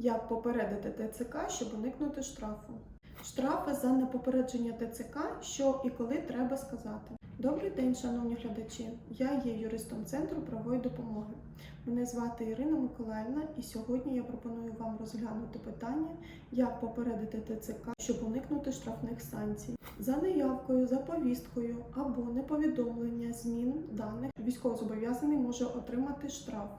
Як попередити ТЦК, щоб уникнути штрафу? Штрафи за непопередження ТЦК, що і коли треба сказати. Добрий день, шановні глядачі. Я є юристом центру правової допомоги. Мене звати Ірина Миколаївна, і сьогодні я пропоную вам розглянути питання, як попередити ТЦК, щоб уникнути штрафних санкцій. За неявкою, за повісткою або неповідомлення змін даних військовозобов'язаний може отримати штраф.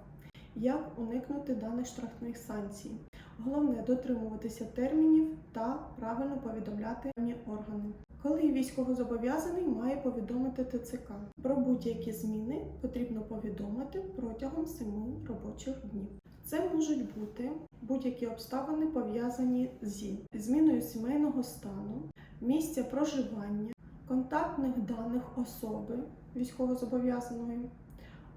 Як уникнути даних штрафних санкцій? Головне дотримуватися термінів та правильно повідомляти органи. Коли військовозобов'язаний має повідомити ТЦК про будь-які зміни, потрібно повідомити протягом 7 робочих днів. Це можуть бути будь-які обставини пов'язані зі зміною сімейного стану, місця проживання, контактних даних особи військовозобов'язаної,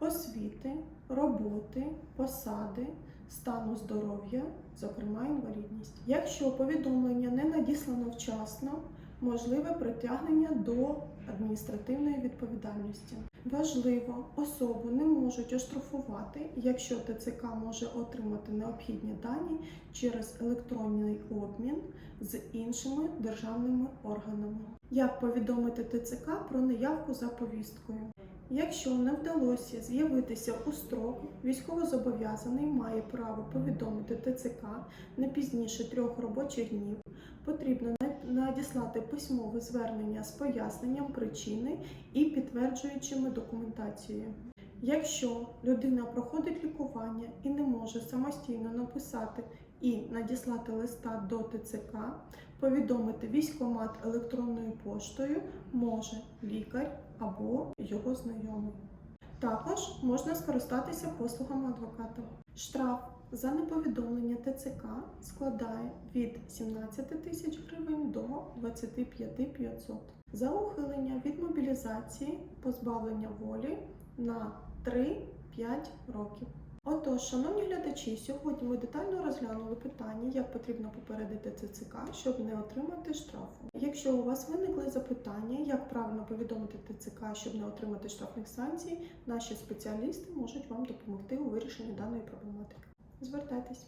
освіти, роботи, посади, стану здоров'я, зокрема інвалідність. Якщо повідомлення не надіслано вчасно, можливе притягнення до адміністративної відповідальності. Важливо, особу не можуть оштрафувати, якщо ТЦК може отримати необхідні дані через електронний обмін з іншими державними органами. Як повідомити ТЦК про неявку за повісткою? Якщо не вдалося з'явитися у строк, військовозобов'язаний має право повідомити ТЦК не пізніше трьох робочих днів. Потрібно надіслати письмове звернення з поясненням причини і підтверджуючими документацією. Якщо людина проходить лікування і не може самостійно написати і надіслати листа до ТЦК, повідомити військомат електронною поштою може лікар або його знайомий. Також можна скористатися послугами адвоката. Штраф за неповідомлення ТЦК складає від 17 тисяч гривень до 25 500. За ухилення від мобілізації позбавлення волі на 3-5 років. Отож, шановні глядачі, сьогодні ми детально розглянули питання, як потрібно попередити ТЦК, щоб не отримати штрафу. Якщо у вас виникли запитання, як правильно повідомити ТЦК, щоб не отримати штрафних санкцій, наші спеціалісти можуть вам допомогти у вирішенні даної проблематики. Звертайтесь.